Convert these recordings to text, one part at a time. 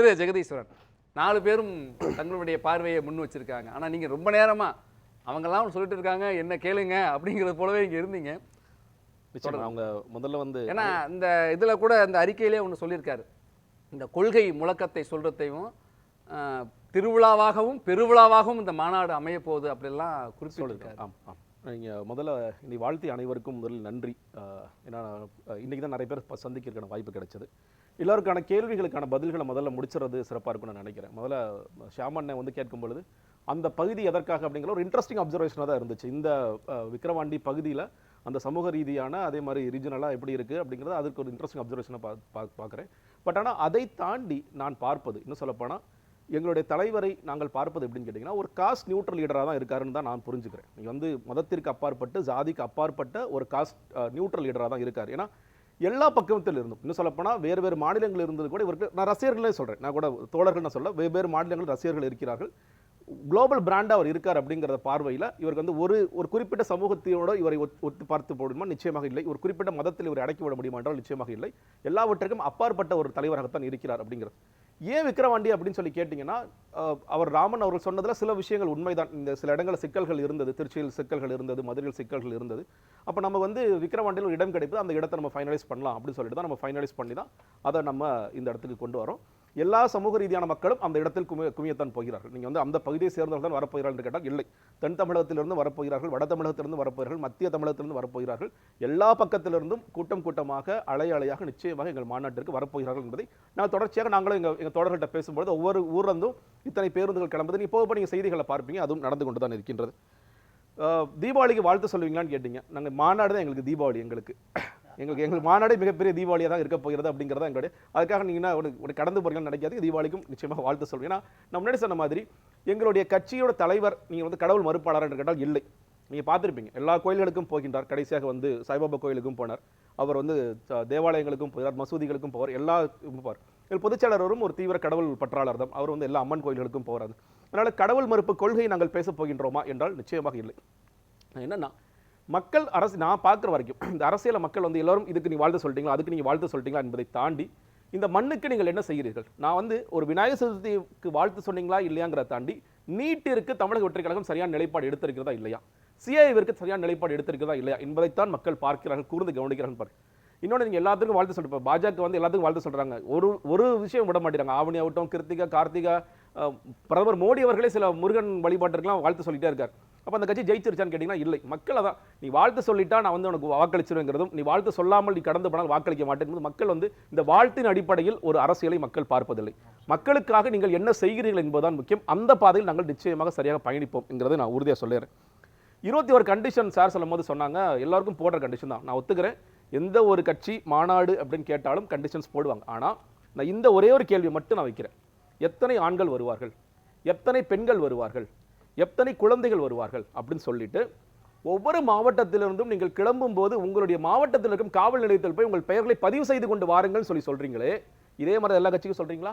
திரு ஜெகதீஸ்வரன். நாலு பேரும் தங்களுடைய பார்வையை முன் வச்சிருக்காங்க. ஆனா நீங்க ரொம்ப நேரமா அவங்கெல்லாம் சொல்லிட்டு இருக்காங்க என்ன கேளுங்க அப்படிங்கிறது போலவே இங்க இருந்தீங்க. அவங்க முதல்ல வந்து ஏன்னா இந்த இதுல கூட இந்த அறிக்கையிலே ஒன்று சொல்லியிருக்காரு. இந்த கொள்கை முழக்கத்தை சொல்றதையும் ஆஹ், திருவிழாவாகவும் பெருவிழாவாகவும் இந்த மாநாடு அமைய போகுது அப்படிலாம் குறிப்பிட்டிருக்காரு. ஆம் ஆம். நீங்கள் முதல்ல இன்னை வாழ்த்தி அனைவருக்கும் முதலில் நன்றி. ஏன்னா இன்றைக்கி தான் நிறைய பேர் சந்திக்கிறதுக்கான வாய்ப்பு கிடைச்சது. எல்லோருக்கான கேள்விகளுக்கான பதில்களை முதல்ல முடிச்சுறது சிறப்பாக இருக்கும்னு நான் நினைக்கிறேன். முதல்ல ஷியாமண்ணை வந்து கேட்கும் பொழுது அந்த பகுதி எதற்காக அப்படிங்கிற ஒரு இன்ட்ரெஸ்டிங் அப்சர்வேஷனாக தான் இருந்துச்சு. இந்த விக்ரவாண்டி பகுதியில் அந்த சமூக ரீதியான அதே மாதிரி ரீஜனலாக எப்படி இருக்குது அப்படிங்கிறது அதுக்கு ஒரு இன்ட்ரெஸ்டிங் அப்சர்வேஷனை பா- பார்க்குறேன் பட் ஆனால் அதை தாண்டி நான் பார்ப்பது இன்னும் சொல்லப்போனால் எங்களுடைய தலைவரை நாங்கள் பார்ப்பது எப்படின்னு கேட்டிங்கன்னா ஒரு காஸ்ட் நியூட்ரல் லீடராக தான் இருக்காருன்னு தான் நான் புரிஞ்சுக்கிறேன். நீங்கள் வந்து மதத்திற்கு அப்பாற்பட்டு ஜாதிக்கு அப்பாற்பட்ட ஒரு காஸ்ட் நியூட்ரல் லீடராக தான் இருக்கார். ஏன்னா எல்லா பக்கத்தில் இருந்தும் இன்னும் சொல்லப்போனால் வேறு வேறு மாநிலங்கள் இருந்தது கூட இவருக்கு நான் ரசிகர்களே சொல்கிறேன் நான் கூட தோழர்கள் நான் சொல்ல வெவ்வேறு மாநிலங்கள் ரசிகர்கள் இருக்கிறார்கள். குளோபல் பிராண்டாக அவர் இருக்கார் அப்படிங்கிறத பார்வையில் இவருக்கு வந்து ஒரு ஒரு குறிப்பிட்ட சமூகத்தினோட இவரை ஒத்து பார்த்து போடுமா நிச்சயமாக இல்லை. ஒரு குறிப்பிட்ட மதத்தில் இவர் அடக்கி விட முடியுமா என்றால் நிச்சயமாக இல்லை. எல்லாவற்றுக்கும் அப்பாற்பட்ட ஒரு தலைவராகத்தான் இருக்கிறார் அப்படிங்கிறது. ஏன் விக்ரவாண்டி அப்படின்னு சொல்லி கேட்டிங்கன்னா அவர் ராமன் அவர்கள் சொன்னதுல சில விஷயங்கள் உண்மைதான். இந்த சில இடங்களில் சிக்கல்கள் இருந்தது திருச்சியில் சிக்கல்கள் இருந்தது மதுரையில் சிக்கல்கள் இருந்தது. அப்போ நம்ம வந்து விக்கிரவாண்டியில் ஒரு இடம் கிடைப்பது அந்த இடத்தை நம்ம ஃபைனலைஸ் பண்ணலாம் அப்படின்னு சொல்லிட்டு தான் நம்ம ஃபைனலைஸ் பண்ணி தான் அதை நம்ம இந்த இடத்துக்கு கொண்டு வரோம். எல்லா சமூக ரீதியான மக்களும் அந்த இடத்தில் குமி குமியத்தான் போகிறார்கள். நீங்கள் வந்து அந்த பகுதியை சேர்ந்தவர்கள் தான் வரப்போகிறார்கள் என்று கேட்டால் இல்லை. தென் தமிழகத்திலிருந்து வரப்போகிறார்கள் வட தமிழகத்திலிருந்து வரப்போகிறார்கள் மத்திய தமிழகத்திலிருந்து வரப்போகிறார்கள். எல்லா பக்கத்திலிருந்தும் கூட்டம் கூட்டமாக அலை அலையாக நிச்சயமாக எங்கள் மாநாட்டிற்கு வரப்போகிறார்கள் என்பதை நான் தொடர்ச்சியாக நாங்களும் எங்கள் எங்கள் தோழர்கள்ட்ட பேசும்பொழுது ஒவ்வொரு ஊர்லேருந்தும் இத்தனை பேருந்துகள் கிளம்புது. நீ போக நீங்கள் செய்திகளை பார்ப்பீங்க அதுவும் நடந்து கொண்டு தான் இருக்கின்றது. தீபாவளிக்கு வாழ்த்து சொல்லுவீங்களான்னு கேட்டீங்க. நாங்கள் மாநாடு தான் எங்களுக்கு தீபாவளி எங்களுக்கு. எங்களுக்கு எங்கள் மாநாடே மிகப்பெரிய தீபாவளியாக தான் இருக்க போகிறது அப்படிங்கிறத எங்களுடைய அதுக்காக நீங்கள் என்ன ஒரு கடந்து போறீங்கன்னு நினைக்காது தீபாவளிக்கும் நிச்சயமாக வாழ்த்து சொல்லுவேன் ஏன்னா நான் முன்னாடி சொன்ன மாதிரி எங்களுடைய கட்சியோட தலைவர் நீங்கள் வந்து கடவுள் மறுப்பாளர் என்று கேட்டால் இல்லை. நீங்கள் பார்த்துருப்பீங்க. எல்லா கோயில்களுக்கும் போகின்றார். கடைசியாக வந்து சாய்பாபா கோயிலுக்கும் போனார். அவர் வந்து தேவாலயங்களுக்கும் போகிறார் மசூதிகளுக்கும் போவார் எல்லா போவார். எங்கள் பொதுச்செயலாளரும் ஒரு தீவிர கடவுள் பற்றாளர் தான். அவர் வந்து எல்லா அம்மன் கோயில்களுக்கும் போகிறார் அதனால் கடவுள் மறுப்பு கொள்கையை நாங்கள் பேசப் போகின்றோமா என்றால் நிச்சயமாக இல்லை. என்னன்னா மக்கள் அரசு நான் பார்க்குற வரைக்கும் இந்த அரசியல மக்கள் வந்து எல்லாரும் இதுக்கு நீ வாழ்த்து சொல்லிட்டீங்களா அதுக்கு நீங்கள் வாழ்த்து சொல்லிட்டீங்களா என்பதை தாண்டி இந்த மண்ணுக்கு நீங்கள் என்ன செய்கிறீர்கள்? நான் வந்து ஒரு விநாயகர் சதுர்த்திக்கு வாழ்த்து சொன்னீங்களா இல்லையாங்கிறத தாண்டி நீட்டிற்கு தமிழக வெற்றி கழகம் சரியான நிலைப்பாடு எடுத்திருக்கிறதா இல்லையா? சிஐவிற்கு சரியான நிலைப்பாடு எடுத்திருக்கிறதா இல்லையா? என்பதைத்தான் மக்கள் பார்க்கிறார்கள் கூர்ந்து கவனிக்கிறார்கள் பாரு இன்னொன்று நீங்கள் எல்லாத்துக்கும் வாழ்த்து சொல்லிட்டு பாஜக வந்து எல்லாத்துக்கும் வாழ்த்து சொல்கிறாங்க ஒரு ஒரு விஷயம் விட மாட்டேறாங்க ஆவணி ஆகட்டும் கிருத்திகா கார்த்திகா பிரதமர் மோடி அவர்களே சில முருகன் வழிபாட்டிற்கெல்லாம் வாழ்த்து சொல்லிட்டே இருக்கார். அப்போ அந்த கட்சி ஜெயிச்சிருச்சான்னு கேட்டிங்கன்னா இல்லை. மக்கள் அதான் நீ வாழ்த்து சொல்லிட்டா நான் வந்து உனக்கு வாக்களிச்சிருங்கிறதும் நீ வாழ்த்து சொல்லாமல் நீ கடந்து போனால் வாக்களிக்க மாட்டேங்கிறது மக்கள் வந்து இந்த வாழ்த்தின் அடிப்படையில் ஒரு அரசியலை மக்கள் பார்ப்பதில்லை. மக்களுக்காக நீங்கள் என்ன செய்கிறீர்கள் என்பதுதான் முக்கியம். அந்த பாதையில் நாங்கள் நிச்சயமாக சரியாக பயணிப்போம் என்கிறதை நான் உறுதியாக சொல்லிடுறேன். இருபத்தி ஒரு கண்டிஷன் சார் சொல்லும்போது சொன்னாங்க எல்லாருக்கும் போடுற கண்டிஷன் தான். நான் ஒத்துக்கிறேன். எந்த ஒரு கட்சி மாநாடு அப்படின்னு கேட்டாலும் கண்டிஷன்ஸ் போடுவாங்க. ஆனால் நான் இந்த ஒரே ஒரு கேள்வி மட்டும் நான் வைக்கிறேன். எத்தனை ஆண்கள் வருவார்கள்? எத்தனை பெண்கள் வருவார்கள்? எத்தனை குழந்தைகள் வருவார்கள் அப்படின்னு சொல்லிட்டு ஒவ்வொரு மாவட்டத்திலிருந்தும் நீங்கள் கிளம்பும் போது உங்களுடைய மாவட்டத்தில் இருக்கும் காவல் நிலையத்தில் போய் உங்கள் பெயர்களை பதிவு செய்து கொண்டு வாருங்கள் சொல்லி சொல்கிறீங்களே இதே மாதிரி எல்லா கட்சிக்கும் சொல்கிறீங்களா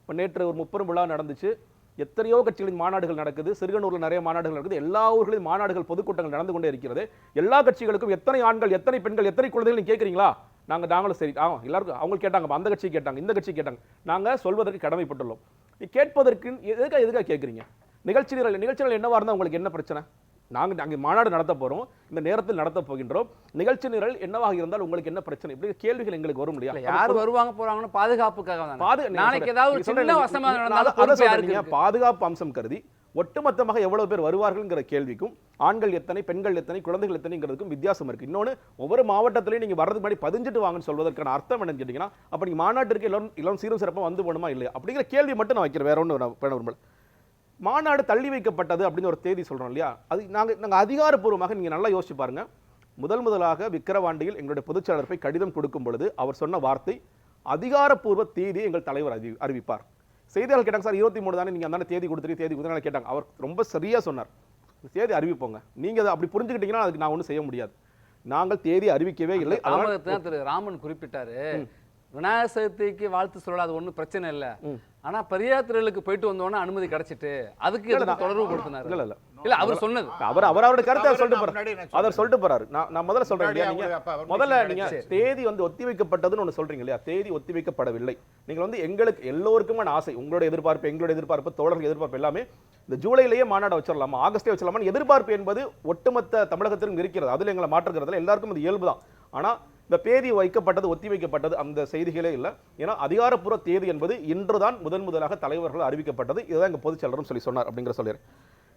இப்போ நேற்று ஒரு முப்பெரும் விழா நடந்துச்சு. எத்தனையோ கட்சிகளின் மாநாடுகள் நடக்குது. சிறுகனூரில் நிறைய மாநாடுகள் நடக்குது. எல்லா ஊர்களிலும் மாநாடுகள் பொதுக்கூட்டங்கள் நடந்து கொண்டே இருக்கிறது. எல்லா கட்சிகளுக்கும் எத்தனை ஆண்கள் எத்தனை பெண்கள் எத்தனை குழந்தைகள் கேட்குறீங்களா நாங்கள் நாங்களும் சரி. ஆ எல்லாருக்கும் அவங்க கேட்டாங்க. அந்த கட்சி கேட்டாங்க. இந்த கட்சி கேட்டாங்க. நாங்கள் சொல்வதற்கு கடமைப்பட்டுள்ளோம். நீ கேட்பதற்கு எதுக்காக எதுக்காக கேட்குறீங்க நிகழ்ச்சி நிரல் நிகழ்ச்சி நிரல் என்னவா இருந்தால் உங்களுக்கு என்ன பிரச்சனை? நாங்கள் அங்கே மாநாடு நடத்த போறோம். இந்த நேரத்தில் நடத்த போகின்றோம். நிகழ்ச்சி நிரல் என்னவாக இருந்தால் உங்களுக்கு என்ன பிரச்சனை? இப்படி கேள்விகள் எங்களுக்கு வரும் இல்லையா? இல்ல, யார் வருவாங்க போறாங்கன்னு பாதுகாப்புக்காக. பாது நாளைக்கு ஏதாவது சின்ன சொல்ற- வசமா நீங்க- நடந்தாலும் அத- அத பொறுப்பு சொல்றேன். யாருக்கு நீங்க இருக்கு? பாதுகாப்பு அம்சம் கருதி ஒட்டுமொத்தமாக எவ்வளவு பேர் வருவார்கள்ங்கிற கேள்விக்கும் ஆண்கள் எத்தனை பெண்கள் எத்தனை குழந்தைகள் எத்தனைங்கிறதுக்கும் வித்தியாசம் இருக்கு. இன்னொன்னு ஒவ்வொரு மாவட்டத்திலையும் நீங்க வர்றதுக்கு முன்னாடி பதிஞ்சிட்டு வாங்கன்னு சொல்வதற்கான அர்த்தம் என்னன்னு கேட்டீங்கன்னா அப்ப நீங்க மாநாட்டிற்கு எல்லாரும் எல்லாம் சீரும் சிறப்பாக வந்து போகணுமா இல்லையா? அப்படிங்கிற கேள்வி மட்டும் நான் வைக்கிறேன். வேற பண்ண விரும்பல மாநாடு தள்ளி வைக்கப்பட்டது அப்படின்னு ஒரு தேதி சொல்றோம் இல்லையா? அது நாங்க நாங்க அதிகாரப்பூர்வமாக நீங்க நல்லா யோசிச்சு பாருங்க. முதல் முதலாக விக்கிரவாண்டியில் எங்களுடைய பொதுச்செயலாளர் போய் கடிதம் கொடுக்கும் பொழுது அவர் சொன்ன வார்த்தை அதிகாரப்பூர்வ தேதியை எங்கள் தலைவர் அறிவி அறிவிப்பார். செய்தியாளர் கேட்டாங்க சார் இருபத்தி மூணு தானே நீங்க அந்த தேதி கொடுத்துட்டு தேதி கொடுத்து கேட்டாங்க. அவர் ரொம்ப சரியா சொன்னார். தேதி அறிவிப்போங்க. நீங்க அதை அப்படி புரிஞ்சுக்கிட்டீங்கன்னா அதுக்கு நான் ஒன்றும் செய்ய முடியாது. நாங்கள் தேதி அறிவிக்கவே இல்லை. ராமன் குறிப்பிட்டாரு. விநாயகர் சதுர்த்திக்கு வாழ்த்து சொல்லலாம் அது ஒன்றும் பிரச்சனை இல்லை. ஆனா பெரியார் திரளுக்கு போயிட்டு வந்தோடனே அனுமதி கிடைச்சிட்டு அதுக்கு தொடர்பு படுத்தினாரு? இல்ல இல்ல. இல்ல அவர் சொன்னது. அவர் அவர் அவரோட கருத்தை சொல்லிட்டு அவரு போறாரு அவர் சொல்லிட்டு போறாரு. நான் நான் முதல்ல சொல்றேன் இல்லையா நீங்க? முதல்ல நீங்க. தேதி வந்து ஒத்திவைக்கப்பட்டதுன்னு ஒண்ணு சொல்றீங்க இல்லையா? தேதி ஒத்திவைக்கப்படவில்லை. நீங்கள் வந்து எங்களுக்கு எல்லோருக்குமான ஆசை உங்களோட எதிர்பார்ப்பு எங்களோட எதிர்பார்ப்பு தோழர்கள் எதிர்பார்ப்பு எல்லாமே இந்த ஜூலையிலேயே மாநாடு வச்சிடலாமா ஆகஸ்டே வச்சிடலாமா எதிர்பார்ப்பு என்பது ஒட்டுமொத்த தமிழகத்திலும் இருக்கிறது. அதுல எங்களை மாற்றுகிறதுல எல்லாருக்கும் அது இயல்பு தான் ஆனா இந்த தேதி வைக்கப்பட்டது ஒத்தி வைக்கப்பட்டது அந்த செய்திகளே இல்லை. ஏன்னா அதிகாரப்பூர்வ தேதி என்பது இன்றுதான் முதன் முதலாக தலைவர்கள் அறிவிக்கப்பட்டது. இதுதான் எங்கள் பொதுச்செயலரும் சொல்லி சொன்னார் அப்படிங்கிற சொல்லிடுறேன்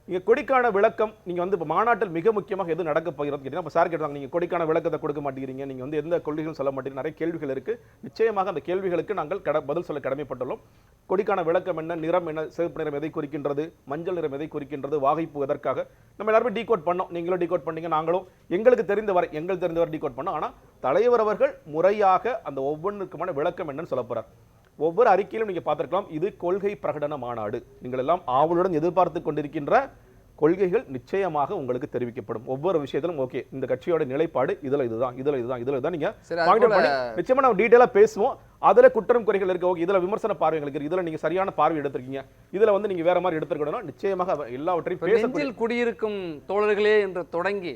இங்கே கொடிக்கான விளக்கம் நீங்கள் வந்து இப்போ மாநாட்டில் மிக முக்கியமாக எது நடக்க போகிறது கேட்டீங்கன்னா இப்போ சார் கேட்டாங்க நீங்கள் கொடிக்கான விளக்கத்தை கொடுக்க மாட்டேங்கிறீங்க. நீங்கள் வந்து எந்த கொள்கைகளும் சொல்ல மாட்டேங்கிறீங்க. நிறைய கேள்விகள் இருக்குது நிச்சயமாக அந்த கேள்விகளுக்கு நாங்கள் கட பதில் சொல்ல கடமைப்பட்டுள்ளோம். கொடிக்கான விளக்கம் என்ன? நிறம் என்ன? சிவப்பு நிறம் எதை குறிக்கின்றது? மஞ்சள் நிறம் எதை குறிக்கின்றது? வாகைப்பு எதற்காக? நம்ம எல்லாருமே டீகோட் பண்ணோம். நீங்களும் டீகோட் பண்ணீங்க நாங்களும். எங்களுக்கு தெரிந்தவரை எங்களுக்கு தெரிந்தவரை டீகோட் பண்ணோம். ஆனால் தலைவர் அவர்கள் முறையாக அந்த ஒவ்வொன்றுக்குமான விளக்கம் என்னன்னு சொல்ல போகிறார் ஒவ்வொரு அறிக்கையிலும் நீங்கள் பார்த்துருக்கலாம் இது கொள்கை பிரகடன மாநாடு நீங்கள் எல்லாம் ஆவலுடன் எதிர்பார்த்து கொண்டிருக்கின்ற கொள்கைகள் நிச்சயமாக உங்களுக்கு தெரிவிக்கப்படும். ஒவ்வொரு விஷயத்திலும் ஓகே இந்த கட்சியோட நிலைப்பாடு இதுல இதுதான் இதுல இதுதான் இதுல இதுதான். நீங்க நிச்சயமா நம்ம டீடைலா பேசுவோம். அதுல குற்றம் குறைகள் இருக்கு ஓகே இதுல விமர்சன பார்வை எங்களுக்கு இருக்கு. இதுல நீங்க சரியான பார்வை எடுத்திருக்கீங்க. இதுல வந்து நீங்க வேற மாதிரி எடுத்திருக்கணும் நிச்சயமாக எல்லாவற்றையும் நெஞ்சில் குடியிருக்கும் தோழர்களே என்று தொடங்கி.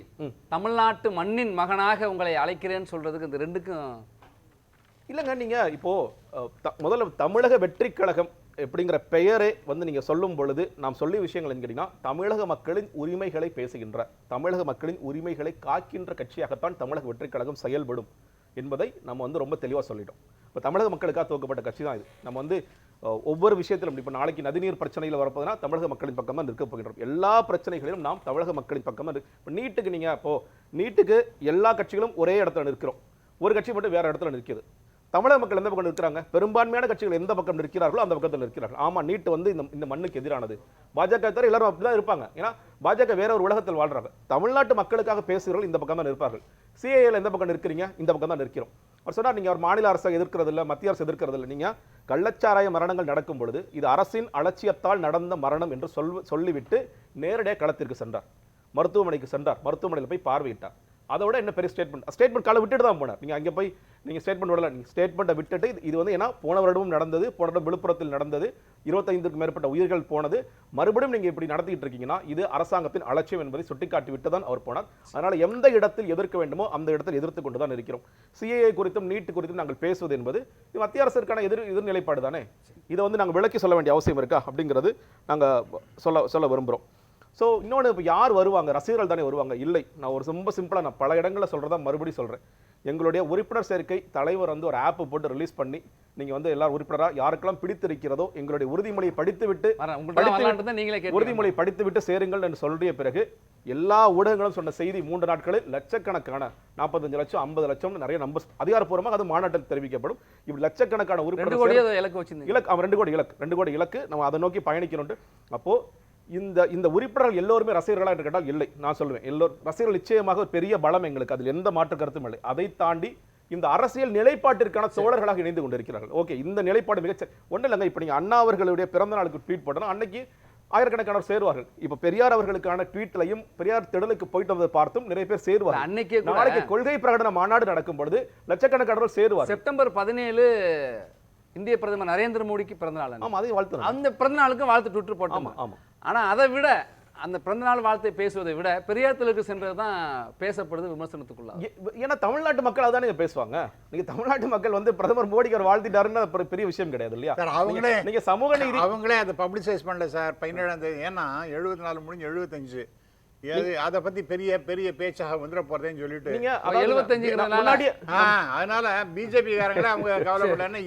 தமிழ்நாட்டு மண்ணின் மகனாக உங்களை அழைக்கிறேன்னு சொல்றதுக்கு இந்த ரெண்டுக்கும் இல்லைங்க நீங்க இப்போ முதல்ல தமிழக வெற்றி கழகம் எப்படிங்கிற பெயரே வந்து நீங்கள் சொல்லும் பொழுது நாம் சொல்லிய விஷயங்கள் என்ன தமிழக மக்களின் உரிமைகளை பேசுகின்ற தமிழக மக்களின் உரிமைகளை காக்கின்ற கட்சியாகத்தான் தமிழக வெற்றி கழகம் செயல்படும் என்பதை நம்ம வந்து ரொம்ப தெளிவாக சொல்லிட்டோம். இப்போ தமிழக மக்களுக்காக துவக்கப்பட்ட கட்சி தான் இது. நம்ம வந்து ஒவ்வொரு விஷயத்திலும் இப்போ நாளைக்கு நதிநீர் பிரச்சனையில் வரப்போதுனா தமிழக மக்களின் பக்கம் தான் நிற்க போகின்றோம். எல்லா பிரச்சனைகளிலும் நாம் தமிழக மக்களின் பக்கம் தான் இப்போ நீட்டுக்கு நீங்கள் இப்போது நீட்டுக்கு எல்லா கட்சிகளும் ஒரே இடத்துல நிற்கிறோம். ஒரு கட்சி மட்டும் வேறு இடத்துல நிற்கிது. தமிழக மக்கள் எந்த பக்கம் நிற்கிறாங்க? பெரும்பான்மையான கட்சிகள் எந்த பக்கம் நிற்கிறார்களோ அந்த பக்கத்தில் நிற்கிறார்கள். ஆமா நீட் வந்து இந்த இந்த மண்ணுக்கு எதிரானது. பாஜக தவிர எல்லாரும் அப்படிதான் இருப்பாங்க. ஏன்னா பாஜக வேற ஒரு உலகத்தில் வாழ்றாங்க தமிழ்நாட்டு மக்களுக்காக பேசுகிறவர்கள் இந்த பக்கம் தான் நிற்பார்கள் சிஏல எந்த பக்கம் நிற்கிறீங்க? இந்த பக்கம் தான் நிற்கிறோம். அவர் சொன்னார் நீங்க ஒரு மாநில அரசை எதிர்க்கிறதில்ல மத்திய அரசு எதிர்க்கிறது இல்ல நீங்க கள்ளச்சாராய மரணங்கள் நடக்கும் பொழுது இது அரசின் அலட்சியத்தால் நடந்த மரணம் என்று சொல் சொல்லிவிட்டு நேரடியாக களத்திற்கு சென்றார். மருத்துவமனைக்கு சென்றார். மருத்துவமனையில் போய் பார்வையிட்டார். அதோட என்ன பெரிய ஸ்டேட்மெண்ட் ஸ்டேட்மெண்ட் காலை விட்டுட்டு தான் போனார். நீங்க அங்கே போய் நீங்க ஸ்டேட்மெண்ட் விடல நீங்கள் ஸ்டேட்மெண்ட்டை விட்டுட்டு இது- வந்து ஏன்னா போன வருடமும் நடந்தது போன வருடம் விழுப்புரத்தில் நடந்தது இருபத்தைந்துக்கும் மேற்பட்ட உயிர்கள் போனது. மறுபடியும் நீங்க இப்படி நடத்திட்டு இருக்கீங்கன்னா இது அரசாங்கத்தின் அலட்சியம் என்பதை சுட்டிக்காட்டி விட்டு தான் அவர் போனார். அதனால எந்த இடத்தில் எதிர்க்க வேண்டுமோ அந்த இடத்தில் எதிர்த்து கொண்டு தான் இருக்கிறோம் சிஏஏ குறித்தும் நீட் குறித்தும் நாங்கள் பேசுவது என்பது இது மத்திய அரசிற்கான எதிர் எதிர்நிலைப்பாடு தானே? இதை வந்து நாங்கள் விளக்கி சொல்ல வேண்டிய அவசியம் இருக்கா? அப்படிங்கிறது நாங்க சொல்ல சொல்ல விரும்புகிறோம் ஸோ இன்னொன்று இப்போ யார் வருவாங்க? ரசிகர்கள் தானே வருவாங்க? இல்லை. நான் ஒரு ரொம்ப சிம்பிளாக நான் பல இடங்களில் சொல்கிறதா மறுபடியும் சொல்கிறேன் எங்களுடைய உறுப்பினர் சேர்க்கை தலைவர் வந்து ஒரு ஆப் போட்டு ரிலீஸ் பண்ணி நீங்கள் வந்து எல்லாரும் உறுப்பினராக யாருக்கெல்லாம் பிடித்திருக்கிறதோ எங்களுடைய உறுதிமொழியை படித்துவிட்டு உறுதிமொழி படித்துவிட்டு சேருங்கள் என்று சொல்லிய பிறகு எல்லா ஊடகங்களும் சொன்ன செய்தி மூன்று நாட்களில் லட்சக்கணக்கான நாற்பத்தஞ்சு லட்சம் ஐம்பது லட்சம் நிறைய நம்பர் அதிகாரப்பூர்வமாக அது மாநாட்டில் தெரிவிக்கப்படும். இப்படி லட்சக்கணக்கான உறுப்பினர் இலக்கு ரெண்டு கோடி இலக்கு ரெண்டு கோடி இலக்கு நம்ம அதை நோக்கி பயணிக்கணும்ட்டு அப்போ இந்த இந்த உறுப்பினர்கள் எல்லோருமே ரசிகர்களா என்று கேட்டால் இல்லை. நான் சொல்லுவேன். எல்லோரும் ரசிகர்கள் நிச்சயமாக ஒரு பெரிய பலம் எங்களுக்கு. அதில் எந்த மாற்று கருத்தும் இல்லை. அதை தாண்டி இந்த அரசியல் நிலைப்பாட்டிற்கான தோழர்களாக இணைந்து கொண்டிருக்கிறார்கள். ஓகே இந்த நிலைப்பாடு மிகச்ச ஒன்றும் இல்லைங்க. இப்போ நீங்கள் அண்ணா அவர்களுடைய பிறந்த நாளுக்கு ட்வீட் பண்ணணும் அன்னைக்கு ஆயிரக்கணக்கானவர் சேருவார்கள். இப்போ பெரியார் அவர்களுக்கான ட்வீட்லையும் பெரியார் திடலுக்கு போயிட்டு வந்ததை பார்த்தும் நிறைய பேர் சேருவார்கள். அன்னைக்கே நாளைக்கு கொள்கை பிரகடன மாநாடு நடக்கும் பொழுது லட்சக்கணக்கானவர்கள் சேருவார்கள். செப்டம்பர் பதினேழு இந்திய பிரதமர் நரேந்திர மோடிக்கு பிறந்த நாள். ஆமா அதையும் வாழ்த்துறேன் அந்த பிறந்த நாளுக்கு வாழ்த்து ட்விட்டர் போட்டோம்? ஆமா ஆமா. ஆனா அதை விட அந்த பிறந்தநாள் வாழ்த்தை பேசுவதை விட பெரியார் திலக்கு சென்றது தான் பேசப்படுது விமர்சனத்துக்குள்ளாக. ஏ- ஏன்னா தமிழ்நாட்டு மக்கள் அதானே பேசுவாங்க? நீங்க தமிழ்நாட்டு மக்கள் வந்து பிரதமர் மோடிக்கு அவர் வாழ்த்திட்டாருன்னு பெரிய- விஷயம் கிடையாது இல்லையா? சார் அவங்களே நீங்க- நீங்க சமூக நீதி அவங்களே அதை பப்ளிசைஸ் பண்ணல சார் பதினேழாம் தேதி. ஏன்னா எழுபத்தி நாலு முடிஞ்சு எழுபத்தஞ்சு ஏது அதை பத்தி பெரிய பெரிய பேச்சாக வந்துட போறதேன்னு சொல்லிட்டு. நீங்க அப்ப அதாவது 75 நான் ங்கிறதுனால- முன்னாடியே ஆ, அதனால பிஜேபி காரங்களே அவங்க கவலைப்படலன்னு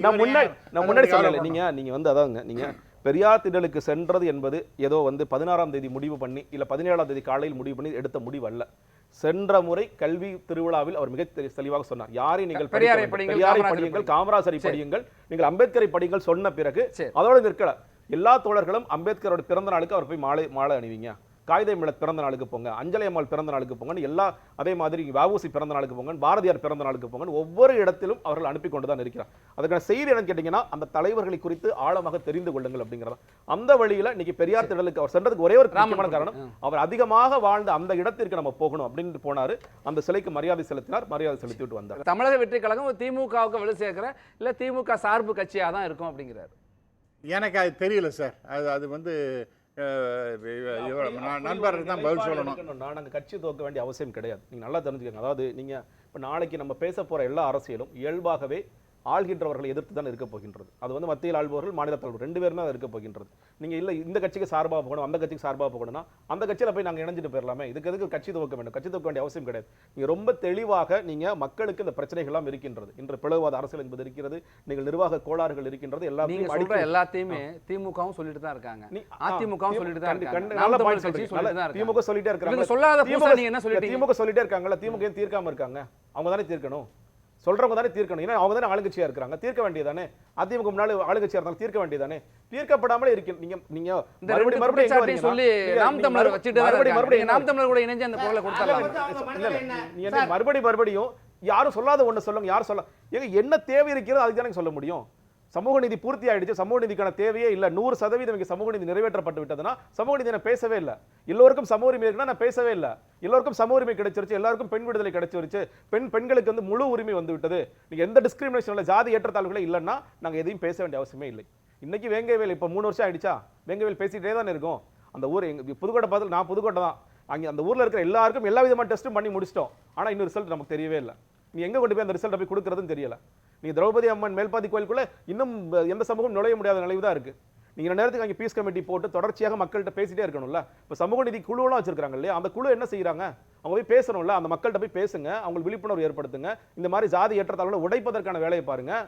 முன்னாடி முன்னாடி? நீங்க நீங்க வந்து அதாங்க நீங்க பெரியார் திடலுக்கு சென்றது என்பது ஏதோ வந்து பதினாறாம் தேதி முடிவு பண்ணி இல்ல பதினேழாம் தேதி காலையில் முடிவு பண்ணி எடுத்த முடிவு அல்ல சென்ற முறை கல்வி திருவிழாவில் அவர் மிக தெளி- தெளிவாக சொன்னார். யாரை நீங்கள் பெரியாரை? படியுங்கள், காமராஜரை படியுங்கள் நீங்கள் அம்பேத்கரை படியுங்கள் சொன்ன பிறகு. அதோட நிற்கல. எல்லா தோழர்களும் அம்பேத்கரோட பிறந்த நாளுக்கு அவர் போய் மாலை மாலை அணிவிங்க. காகித மிளத் பிறந்த நாளுக்கு போங்க அஞ்சலை அம்மாள் பிறந்த நாளுக்கு போங்கன்னு எல்லா அதே மாதிரி வஉசி பிறந்த நாளுக்கு போங்கன்னு பாரதியார் பிறந்த நாளுக்கு போங்கன்னு ஒவ்வொரு இடத்திலும் அவர்கள் அனுப்பி கொண்டு தான் இருக்கிறார். அதுக்கான செய்தி என்னன்னு கேட்டீங்கன்னா அந்த தலைவர்களை குறித்து ஆழமாக தெரிந்து கொள்ளுங்கள் அப்படிங்கிறதா. அந்த வழியில இன்னைக்கு பெரியார் திடலுக்கு அவர் சென்றதுக்கு ஒரே ஒரு முக்கியமான ராமன் காரணம் அவர் அதிகமாக வாழ்ந்த அந்த இடத்திற்கு நம்ம போகணும் அப்படின்னு போனாரு. அந்த சிலைக்கு மரியாதை செலுத்தினார் மரியாதை செலுத்திவிட்டு வந்தார். தமிழக வெற்றி கழகம் திமுகவுக்கு வலு சேர்க்கிற இல்ல திமுக சார்பு கட்சியா தான் இருக்கும் அப்படிங்கிறாரு. எனக்கு அது தெரியல சார். அது அது வந்து நண்பருக்கு தான் பதில் சொல்லணும். நான் அங்க கட்சி துவக்க வேண்டிய அவசியம் கிடையாது. நீங்க நல்லா தெரிஞ்சுக்கங்க. அதாவது நீங்க இப்ப நாளைக்கு நம்ம பேச போற எல்லா அரசியலும் இயல்பாகவே ஆள்கின்றவர்களை எதிர்த்து தான் இருக்க போகின்றது. அது வந்து மத்தியில் ஆள்பவர்கள் மாநில தலைவர் ரெண்டு பேரும் தான் இருக்க போகின்றது. நீங்க இல்ல இந்த கட்சிக்கு சார்பா போகணும் அந்த கட்சிக்கு சார்பா போகணும்னா அந்த கட்சியில போய் நாங்க இணைஞ்சிட்டு போயிடலாமே இதுக்கு எதுக்கு கட்சி துவக்க வேண்டும்? கட்சி துவக்க வேண்டிய அவசியம் கிடையாது. நீங்க ரொம்ப தெளிவாக நீங்க மக்களுக்கு இந்த பிரச்சனைகள் எல்லாம் இருக்கின்றது. இன்று பிளவுவாத அரசியல் என்பது இருக்கிறது நீங்கள் நிர்வாக கோளாறுகள் இருக்கின்றது எல்லாத்தையும் எல்லாத்தையுமே திமுகவும் சொல்லிட்டு தான் இருக்காங்க. அதிமுகவும் சொல்லிட்டு தான் இருக்காங்க. திமுக சொல்லிட்டே இருக்காங்க. சொல்லாத திமுக சொல்லிட்டே இருக்காங்கல்ல. திமுக தீர்க்காம இருக்காங்க. அவங்க தானே தீர்க்கணும். சொல்றவங்க தானே தீர்க்கணும். ஏன்னா அவங்க தானே ஆளுங்கட்சியா இருக்காங்க தீர்க்க வேண்டியதானே அதிமுக முன்னாள் ஆளுங்கட்சியா இருந்தாலும் தீர்க்க வேண்டியதானே தீர்க்கப்படாமலே இருக்கு நீங்க நீங்க மறுபடியும் மறுபடியும் சொல்லி நாம் தமிழர் மறுபடியும் வச்சுட்டு மறுபடியும். மறுபடியும் நாம் தமிழர் கூட இணைஞ்சு அந்த? நீ என்ன மறுபடியும் மறுபடியும் யாரும் சொல்லாத ஒண்ணு சொல்லுங்க. யாரும் சொல்ல ஏங்க என்ன தேவை இருக்கிறதோ அதுக்கு தானே சொல்ல முடியும். சமூக நீதி பூர்த்தி ஆயிடுச்சு. சமூக நீதிக்கான தேவையே இல்ல. நூறு சதவீதம் இங்க சமூக நீதி நிறைவேற்றப்பட்டு விட்டதுன்னா சமூக நீதி நான் பேசவே இல்ல. எல்லோருக்கும் சமூக உரிமை இருக்குன்னா நான் பேசவே இல்ல. எல்லோருக்கும் சம உரிமை கிடைச்சிருச்சு எல்லாருக்கும் பெண் விடுதலை கிடைச்சிருச்சு. பெண் பெண்களுக்கு வந்து முழு உரிமை வந்து விட்டது நீங்க எந்த டிஸ்கிரிமினேஷன் இல்லை ஜாதி ஏற்றத்தாழ்வுகளே இல்லைன்னா நாங்கள் எதையும் பேச வேண்டிய அவசியமே இல்லை. இன்னைக்கு வேங்கவேல் இப்போ மூணு வருஷம் ஆயிடுச்சா? வேங்கவேல் பேசிகிட்டே தானே இருக்கும். அந்த ஊர் எங்க புதுக்கோட்டை பார்த்து நான் புதுக்கோட்டை தான். அங்கே அந்த ஊர்ல இருக்கிற எல்லாருக்கும் எல்லா விதமான டெஸ்ட்டும் பண்ணி முடிச்சிட்டோம். ஆனால் இன்னும் ரிசல்ட் நமக்கு தெரியவே இல்லை. நீ எங்கே கொண்டு போய் அந்த ரிசல்ட்டை போய் கொடுக்குறதுன்னு தெரியல. நீ திரௌபதி அம்மன் மேல்பாதி கோயிலுக்குள்ளே இன்னும் எந்த சமூகம் நுழைய முடியாத நிலைவு தான் இருக்கு. நீங்க நேரத்துக்கு அங்கே பீஸ் கமிட்டி போட்டு தொடர்ச்சியாக மக்கள்கிட்ட பேசிட்டே இருக்கணும்ல. இப்போ சமூக நீதி குழுவெல்லாம் வச்சிருக்காங்க இல்லையா? அந்த குழு என்ன செய்யறாங்க? அவங்க போய் பேசணும்ல. அந்த மக்கள்கிட்ட போய் பேசுங்க. அவங்களுக்கு விழிப்புணர்வு ஏற்படுத்துங்க. இந்த மாதிரி ஜாதி ஏற்றத்தாழ்வுகளை உடைப்பதற்கான வேலையை பாருங்க.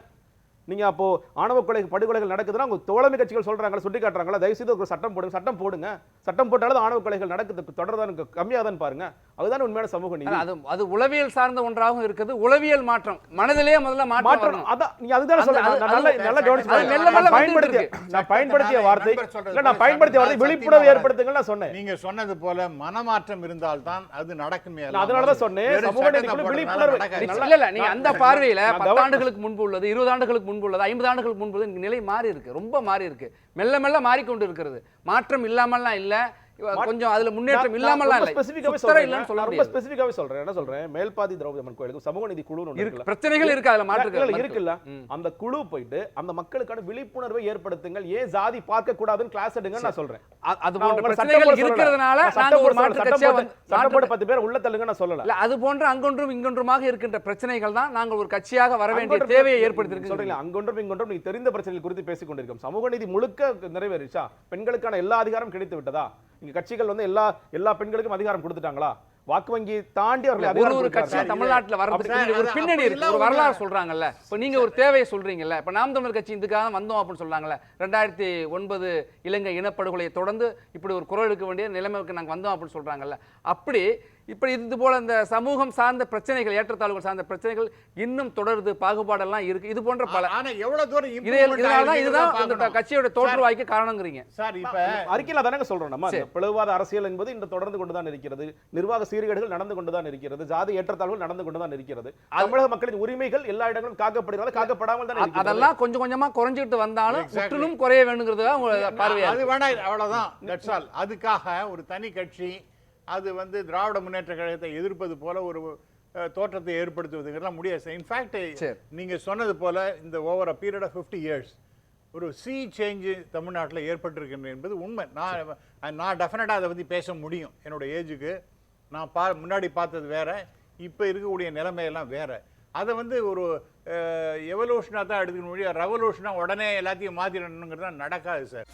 நீங்க அப்போ ஆணவ கொலை படுகொலைகள் நடக்குதுன்னா உங்க தோழமை கட்சிகள் சொல்றாங்களா சுட்டி காட்டுறாங்களா தயவு செய்து ஒரு சட்டம் போடுங்க சட்டம் போடுங்க. சட்டம் போட்டாலும் ஆணவ கொலைகள் நடக்குது தொடர்தான் கம்மியாதான் பாருங்க. அதுதான் உண்மையான சமூக நீதி. அது அது உளவியல் சார்ந்த ஒன்றாகவும் இருக்குது. உளவியல் மாற்றம். மனதிலே முதல்ல மாற்றம். அதான் நீங்க அதுதானே சொல்றேன். நல்லா நல்லா கவனிச்சு பயன்படுத்திய. நான் பயன்படுத்திய வார்த்தை இல்ல நான் பயன்படுத்திய வார்த்தை விழிப்புணர்வு சக்தி ஏற்படுத்துங்கள் நான் சொன்னேன். நீங்க சொன்னது போல மனமாற்றம் இருந்தால்தான் அது நடக்குமே அதனால தான் சொன்னேன், சமூக விழிப்புணர்வு. இல்ல இல்ல நீங்க அந்த பார்வையில பத்து ஆண்டுகளுக்கு முன்பு உள்ளது இருபது ஆண்டுகளுக்கு முன்பு உள்ளது ஐம்பது ஆண்டுகளுக்கு முன்பு நிலை மாறி இருக்கு ரொம்ப மாறி இருக்கு மெல்ல மெல்ல மாறிக்கொண்டு இருக்கிறது மாற்றம் இல்லாமல்லாம் இல்லை. கொஞ்சம் அதுல முன்னேற்றம் ரொம்ப இல்லை. ஸ்பெசிஃபிக்காவே சொல்றேன். சொல்ல ரொம்ப ஸ்பெசிஃபிக்காவே சொல்றேன். என்ன சொல்றேன்? மேல்பாதி திரௌபதி அம்மன் கோயிலுக்கு சமூக நீதி குழு இருக்கு பிரச்சனைகள் இருக்கு? அதுல இல்ல, மாற்று இல்ல, இருக்குல்ல அந்த குழு போயிட்டு அந்த மக்களுக்கான விழிப்புணர்வை ஏற்படுத்துங்கள். ஏன் ஜாதி பார்க்க கூடாதுன்னு கிளாஸ் எடுங்கன்னு நான் சொல்றேன். அது போன்ற பிரச்சனைகள். இருக்கிறதுனால நாங்க ஒரு மாற்று. கட்சியா சட்டம் வந்து போட்டு- சட்டம் போட்டு மாற்று- பத்து பேர் உள்ள தள்ளுங்க நான் சொல்லல. இல்ல அது போன்ற அங்கொன்றும் இங்கொன்றுமாக இருக்கின்ற பிரச்சனைகள் தான் நாங்கள் ஒரு கட்சியாக வர வேண்டிய தேவையை சொல்றீங்க ஏற்படுத்தியிருக்கு அங்கொன்றும் இங்கொன்றும் நீங்க தெரிந்த பிரச்சனைகள் குறித்து பேசிக் கொண்டிருக்கோம் சமூக நீதி முழுக்க நிறைவேறிச்சா? பெண்களுக்கான எல்லா அதிகாரம் கிடைத்து விட்டதா? இங்க கட்சிகள் வந்து எல்லா எல்லா பெண்களுக்கும் அதிகாரம் கொடுத்துட்டாங்களா? வாக்கு வங்கி தாண்டி அவர்கள் ஒரு ஒரு கட்சி? தமிழ்நாட்டுல இங்க ஒரு பின்னணி இருக்கு ஒரு வரலாறு சொல்றாங்கல்ல. இப்ப நீங்க ஒரு தேவையை சொல்றீங்கல்ல. இப்ப நாம் தமிழர் கட்சி இதுக்காக வந்தோம் அப்படின்னு சொல்றாங்கல்ல. ரெண்டாயிரத்தி ஒன்பது இலங்கை இனப்படுகொலையை தொடர்ந்து இப்படி ஒரு குரல் எடுக்க வேண்டிய நிலைமைக்கு நாங்க வந்தோம் அப்படின்னு சொல்றாங்கல்ல. அப்படி இப்படி இது போல இந்த சமூகம் சார்ந்த பிரச்சனைகள் ஏற்றத்தாழ்வுகள் சார்ந்த பிரச்சனைகள் இன்னும் தொடருது பாகுபாடெல்லாம் இருக்கு. இது போன்ற பல ஆனா எவ்வளவு தூரம் இதே improvement இதனால தான் ஆயிருக்குன்னு இதுதான் தான். கட்சியோட தோற்றுவாய்க்கு காரணங்கிறீங்க. சார் இப்ப அறிக்கையில தானங்க சொல்றோம் நம்ம. பிளவுவாத அரசியல் என்பது இந்த தொடர்ந்து கொண்டுதான் இருக்கிறது. நிர்வாக சீர்கேடுகள் நடந்து கொண்டுதான் இருக்கிறது. ஜாதி ஏற்றத்தாழ்வுகள் நடந்து கொண்டுதான் இருக்கிறது. தமிழக மக்களின் உரிமைகள் எல்லா இடங்களும் காக்கப்படுகிறது. காக்கப்படாமல் தான் அதெல்லாம் கொஞ்சம் கொஞ்சமா குறைஞ்சிட்டு வந்தாலும். முற்றிலும் குறைய வேணுங்கிறது தான் பார்வையா அது. வேணா அவ்வளவுதான். தட்ஸ் ஆல் அதுக்காக ஒரு தனி கட்சி அது வந்து திராவிட முன்னேற்ற கழகத்தை எதிர்ப்பது போல ஒரு தோற்றத்தை ஏற்படுத்துவதுங்கிறதுலாம் முடியாது இன்ஃபேக்ட் சரி. நீங்க சொன்னது போல இந்த over a period of fifty years ஒரு சி சேஞ்சு தமிழ்நாட்டில் ஏற்பட்டிருக்கின்றது என்பது உண்மை. நான் நான் டெஃபினட்டாக அதை பற்றி பேச முடியும். என்னோட ஏஜுக்கு நான் பா முன்னாடி பார்த்தது வேற இப்போ இருக்கக்கூடிய நிலைமையெல்லாம் வேற. அதை வந்து ஒரு எவல்யூஷனாக தான் எடுத்துக்கணும். முடியும் ரெவல்யூஷனாக உடனே எல்லாத்தையும் மாற்றிடணுங்கிறது நடக்காது சார்